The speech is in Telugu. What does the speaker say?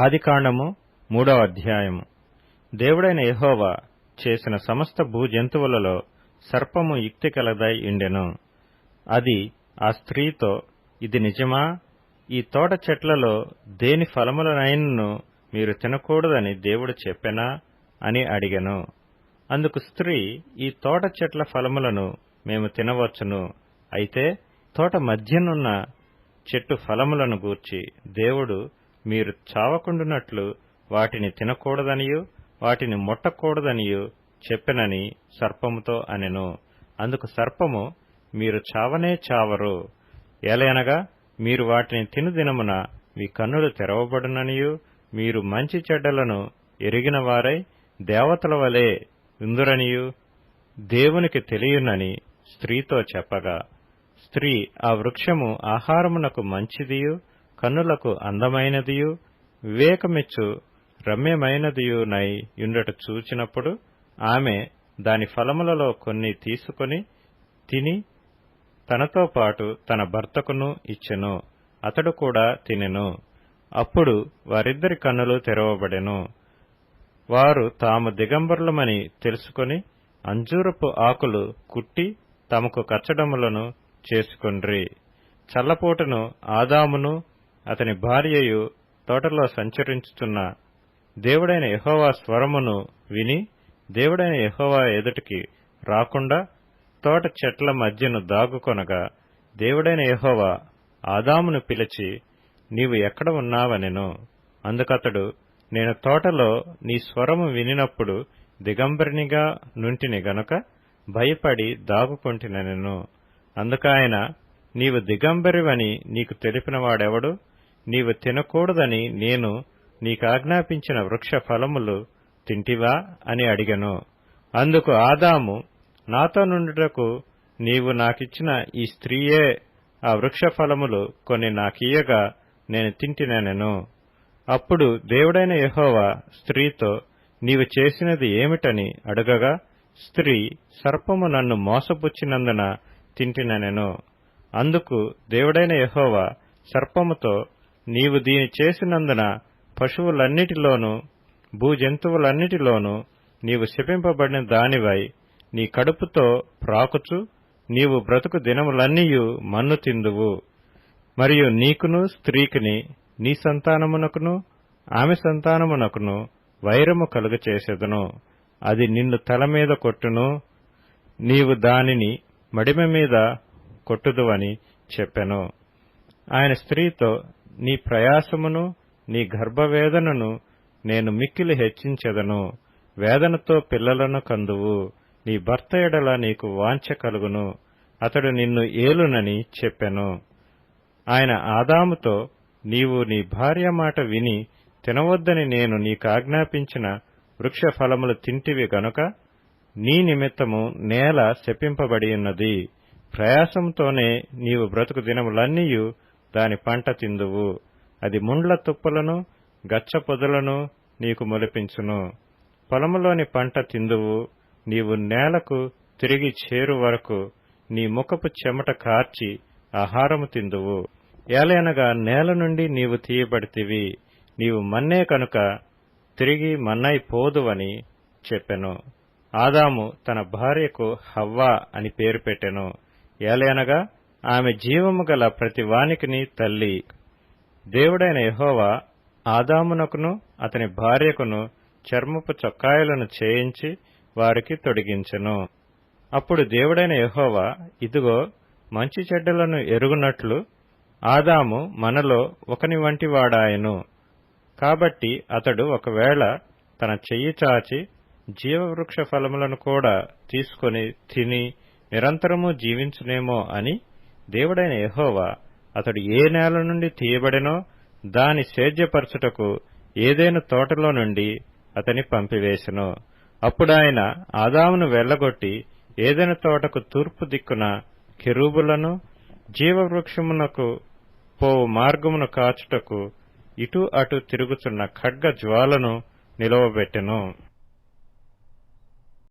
ఆదికాండము మూడవ అధ్యాయము. దేవుడైన యహోవా చేసిన సమస్త భూజంతువులలో సర్పము యుక్తి కలదై ఉండెను. అది ఆ స్త్రీతో ఇది నిజమా? ఈ తోట చెట్లలో దేని ఫలములనైనను మీరు తినకూడదని దేవుడు చెప్పెనా? అని అడిగెను. అందుకు స్త్రీ ఈ తోట చెట్ల ఫలములను మేము తినవచ్చును. అయితే తోట మధ్యనున్న చెట్టు ఫలములను గూర్చి దేవుడు మీరు చావకుండునట్లు వాటిని తినకూడదనియు వాటిని ముట్టకూడదనియు చెప్పెనని సర్పముతో అనెను. అందుకు సర్పము మీరు చావనే చావరు. ఎలయనగా మీరు వాటిని తిను దినమున మీ కన్నులు తెరవబడుననియు మీరు మంచి చెడ్డలను ఎరిగిన వారై దేవతల వలె ఉందురనియు దేవునికి తెలియనని స్త్రీతో చెప్పగా. స్త్రీ ఆ వృక్షము ఆహారమునకు మంచిదియు కన్నులకు అందమైనదియు వివేకమిచ్చు రమ్యమైనదియునై యుండట చూచినప్పుడు ఆమె దాని ఫలములలో కొన్ని తీసుకొని తిని తనతో పాటు తన భర్తకును ఇచ్చెను అతడు కూడా తినెను. అప్పుడు వారిద్దరి కన్నులు తెరవబడెను. వారు తాము దిగంబరులమని తెలుసుకొని అంజూరపు ఆకులు కుట్టి తమకు కచ్చడములను చేసుకొండ్రి. చల్లపూటను ఆదామును అతని భార్యయు తోటలో సంచరించుచున్న దేవుడైన యహోవా స్వరమును విని దేవుడైన యహోవా ఎదుటికి రాకుండా తోట చెట్ల మధ్యను దాగుకొనగా దేవుడైన యహోవా ఆదామును పిలిచి నీవు ఎక్కడ ఉన్నావనెను? అందుకతడు నేను తోటలో నీ స్వరము వినినప్పుడు దిగంబరినిగా నుంటిని గనుక భయపడి దాగుకొంటినెను అందుకాయన నీవు దిగంబరివని నీకు తెలిపినవాడెవడు? నీవు తినకూడదని నేను నీకాజ్ఞాపించిన వృక్ష ఫలములు తింటివా అని అడిగను. అందుకు ఆదాము నాతో నుండుటకు నీవు నాకిచ్చిన ఈ స్త్రీయే ఆ వృక్ష ఫలములు కొన్ని నాకీయగా నేను తింటినెను అప్పుడు దేవుడైన యహోవా స్త్రీతో నీవు చేసినది ఏమిటని అడగగా స్త్రీ సర్పము నన్ను మోసపుచ్చినందున తింటినెను అందుకు దేవుడైన యహోవా సర్పముతో నీవు దీని చేసినందున పశువులన్నిటిలోనూ భూజంతువులన్నిటిలోనూ నీవు శపింపబడిన దానివై నీ కడుపుతో ప్రాకుచు నీవు బ్రతుకు దినములన్నీయు మన్ను తిందువు. మరియు నీకును స్త్రీకిని నీ సంతానమునకును ఆమె సంతానమునకును వైరము కలుగచేసెదను. అది నిన్ను తల మీద కొట్టును నీవు దానిని మడిమ మీద కొట్టుదువని చెప్పెను. ఆయన స్త్రీతో నీ ప్రయాసమును నీ గర్భవేదనను నేను మిక్కిలి హెచ్చించెదను. వేదనతో పిల్లలను కందువు. నీ భర్త ఎడల నీకు వాంఛ కలుగును. అతడు నిన్ను ఏలునని చెప్పెను. ఆయన ఆదాముతో నీవు నీ భార్య మాట విని తినవద్దని నేను నీకాజ్ఞాపించిన వృక్ష ఫలములు తింటివి గనుక నీ నిమిత్తము నేల శపింపబడి ఉన్నది. ప్రయాసంతోనే నీవు బ్రతుకు దినములన్నీయు దాని పంట తిందువు. అది ముండ్ల తుప్పలను గచ్చ పొదలను నీకు మొలిపించును. పొలములోని పంట తిందువు. నీవు నేలకు తిరిగి చేరు వరకు నీ ముఖపు చెమట కార్చి ఆహారము తిందువు. ఏలైనగా నేల నుండి నీవు తీయబడితివి. నీవు మన్నే కనుక తిరిగి మన్నై పోదువని చెప్పెను. ఆదాము తన భార్యకు హవ్వా అని పేరు పెట్టెను. ఏలైనగా ఆమె జీవము గల ప్రతి వానికిని తల్లి. దేవుడైన యహోవా ఆదామునకును అతని భార్యకును చర్మపు చొక్కాయలను చేయించి వారికి తొడిగించెను. అప్పుడు దేవుడైన యహోవా ఇదిగో మంచి చెడ్డలను ఎరుగునట్లు ఆదాము మనలో ఒకని వంటి వాడాయను. కాబట్టి అతడు ఒకవేళ తన చెయ్యి చాచి జీవవృక్ష ఫలములను కూడా తీసుకొని తిని నిరంతరము జీవించునేమో అని దేవుడైన యహోవా అతడు ఏ నేల నుండి తీయబడినో దాని సేద్యపరచుటకు ఏదైనా తోటలో నుండి అతని పంపివేశను అప్పుడాయన ఆదామును వెళ్ళగొట్టి ఏదైనా తోటకు తూర్పు దిక్కున కెరూబులను జీవవృక్షమునకు పోవు మార్గమును కాచుటకు ఇటు అటు తిరుగుతున్న ఖడ్గ జ్వాలను నిలవబెట్టెను.